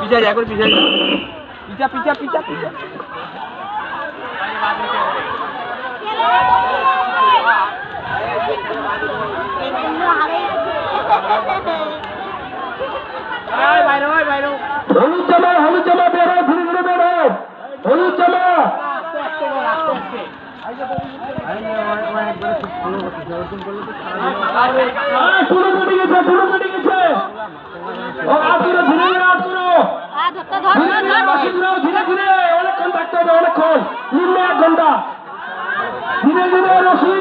পিছা যা করে পিছা পিছা পিছা পিছা। পিছা হয় হলুদ জামা হলুদ জামা বেরো ধীরে ধীরে বেরো। হলুদ জামা। ধীরে অনেকক্ষণ থাকতে হবে অনেকক্ষণ নিম্ন এক ঘণ্টা রশি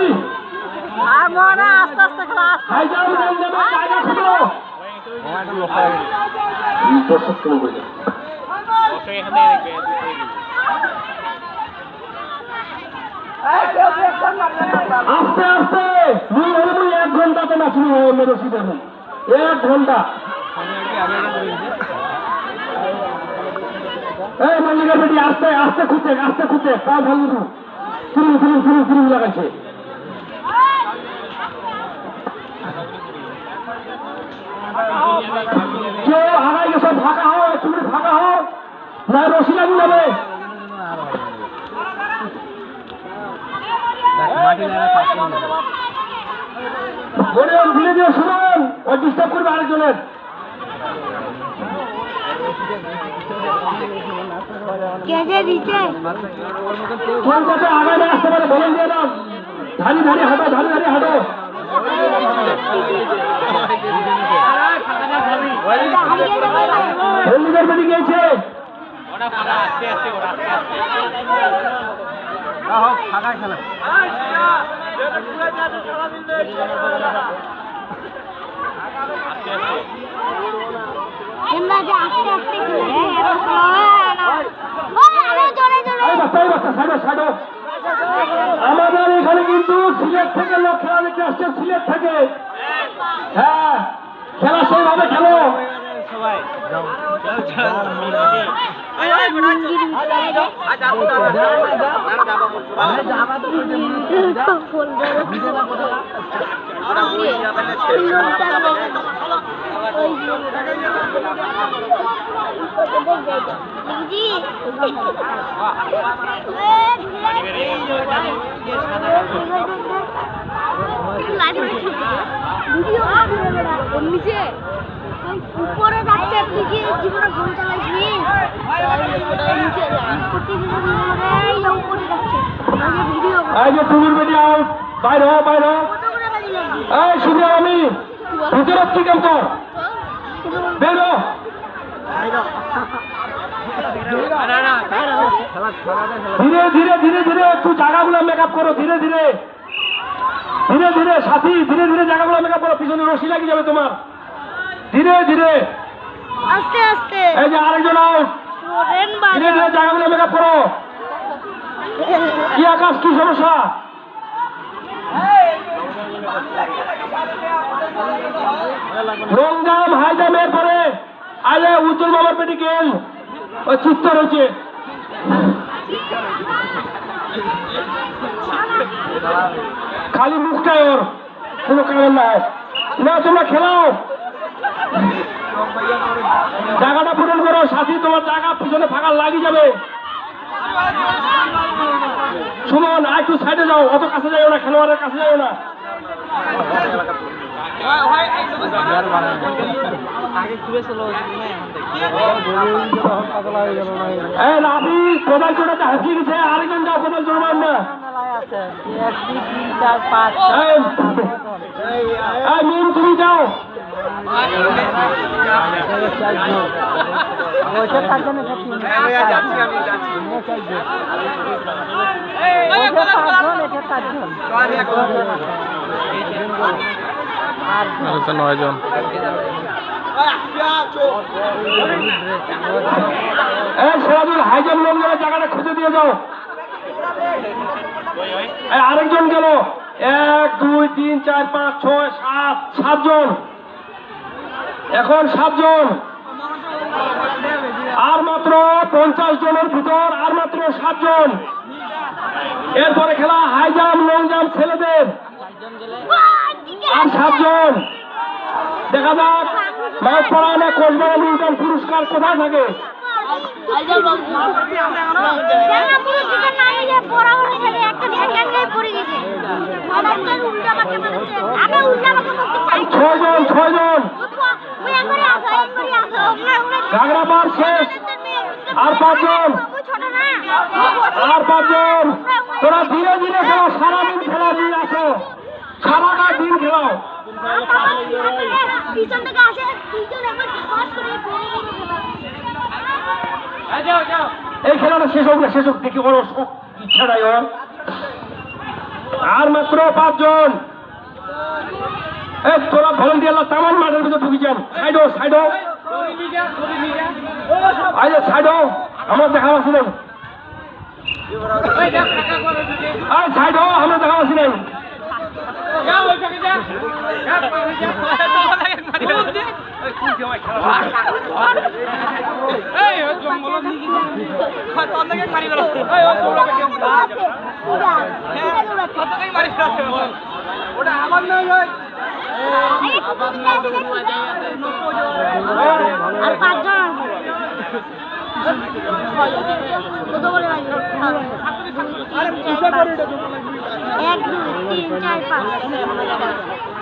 খুলো আস্তে আস্তে। দুই হলে দুই এক ঘন্টাতে না শুরু হয়ে গেল রশি দেখুন এক ঘণ্টা। এই মালিকের বেটি আস্তে আস্তে খুঁজছে আস্তে খুঁজছে পা ভালো না শুরু শুরু শুরু শুরু লাগাচ্ছে কেউ আগাই গেছে, ফাঁকা হও তুমি ফাঁকা হও। না, রশি লাগু যাবে বলে ধীরে ধীরে শুনুন ও ডিস্টার্ব করবে আরেকজনের। কোন আগায় না আসতে পারে দিয়ে হাঁটো হাঁটো। গিয়েছে। খেলে। আমাদের এখানে কিন্তু সিলেট থেকে লোক খেলা দেখতে আসছে, সিলেট থেকে। হ্যাঁ খেলা সেইভাবে খেলো। নিচে উপরে যাচ্ছে তুই কি জীবনে উপরে যাচ্ছে এই শুনে আমি ভিতরে বেরো ধীরে ধীরে ধীরে ধীরে, একটু জায়গাগুলো মেকআপ করো, ধীরে ধীরে। ধীরে ধীরে, সাথী, ধীরে ধীরে জায়গাগুলো মেকআপ করো, পিছনে রশি লাগিয়ে যাবে তোমার। ধীরে ধীরে। আস্তে আস্তে। এই যে আরেকজন আউট ধীরে ধীরে জায়গাগুলো মেকআপ করো। কি আকাশ কি সমস্যা? রংজাম হাইজামের পরে। আজ উজ্জ্বল মামার মেডিকেল ওই চিত্ত রয়েছে। খালি মুখটাই ওর। কোনো কারণ নাই। না তোমরা খেলাও। জায়গাটা পূরণ করো সাথী তোমার জায়গা পিছনে ফাঁকা লাগিয়ে যাবে। সুমন আর একটু সাইডে যাও অত কাছে যাও না খেলোয়াড়ের কাছে যাও না। আরেকজন যাও তুমি যাও। নয় জন এই সেরাজুল লোক জায়গাটা খুঁজে দিয়ে যাও। আরেকজন গেল। এক, দুই, তিন, চার, পাঁচ, ছয়, সাত, সাতজন। এখন সাতজন। আর মাত্র পঞ্চাশ জনের ভিতর আর মাত্র সাতজন। এরপরে খেলা হাই জাম্প লং জাম্প ছেলেদের। আর সাতজন। দেখা যাক মাছ পড়া না কোচবিহার লিঙ্কন পুরস্কার কোথায় থাকে। ব্যাঙ্গাপুরের দিকে ঝাগড়াপাড় শেষ। আর পাঁচজন। আর পাঁচজন। তোরা ধীরে ধীরে খেলো, সারাদিন খেলা দিয়ে আসো। সারাটা দিন বড় এই খেলাটা শেষ হোক না, শেষ হোক। দেখি ওর ইচ্ছা নাই আর মাত্র পাঁচজন। তোরা ভলেন্টিয়াররা তামান মাঠের ভিতরে সাইড হো সাইড হো আরে সাইড আমার দেখা পাচ্ছি নাই। আরে সাইড আমরা দেখা পাচ্ছি নাই। ওটা আমার নয় আর পাঁচজন এক দুই তিন চার পাঁচ পাঁচ নয়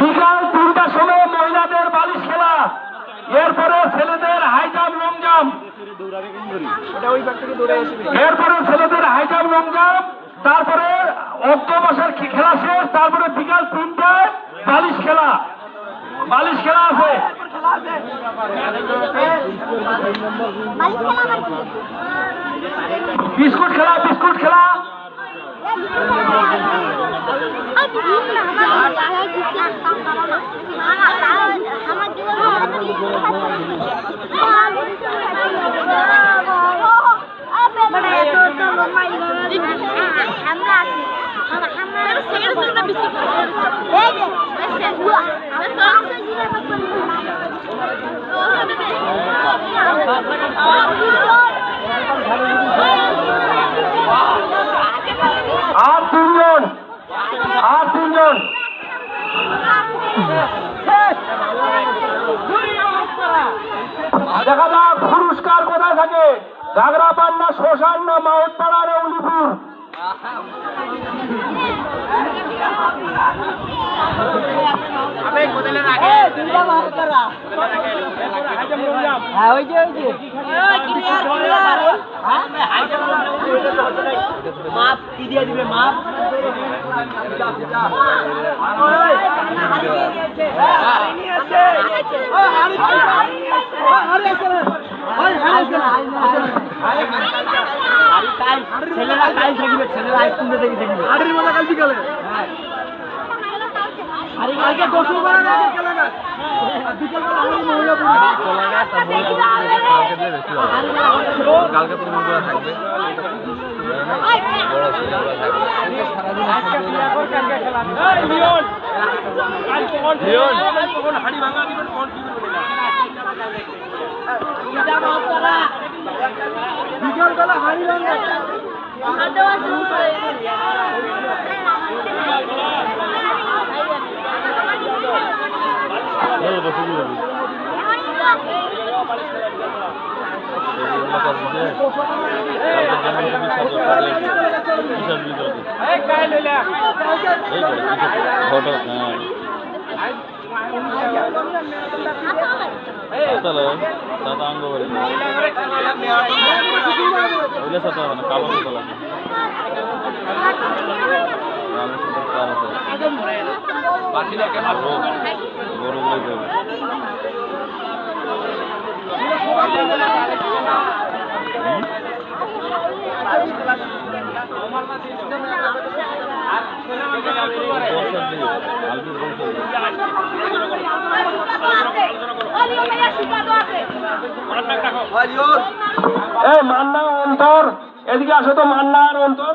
বিকাল সময় মহিলাদের বালিশ খেলা। এরপরে ছেলেদের হাই জাম্প লং জাম্প এরপরে ছেলেদের হাই জাম্প লং জাম্প তারপরে অক্টোবসের খেলা শেষ তারপরে বিকাল তিনটায় বালিশ খেলা। বালিশ খেলা আছে। কি? বিস্কুট খেলা বিস্কুট খেলা। আমার আমার বিস্কুট কাম করো না। আমার আমার- আমার জীবনে আমার বিস্কুট খাইতে হবে। আমার বিস্কুট খাইতে হবে। মানে এত তো লম্বা এইভাবে আমরা আছি। আমরা- আমরা- এই যে, উয়া, আমি তো আছে জিরে বাদ আর তিনজন আর তিনজন দেখা যাক পুরস্কার কোথায় থাকে। ঘাগরাপান পান্না শ্মশান না মাউটপাড়া না উলিপুর হ্যাঁ ওই যে ওই আইসক্রিম দেখি থাকিবে আড়ির মজা কাল বিকালে কালকে গোসল করা না বিকালে না বিকালবেলা আমি মহিলা কালকে তো করা থাকবে। লিওন। কাল কোন লিওন। কোন হাড়ি ভাঙা দিবেন বিকালবেলা হাড়ি ভাঙা। ফটো হ্যাঁ তাহলে সাদা অঙ্গ বলে এই মান্না অন্তর এদিকে আসো তো মান্না আর অন্তর।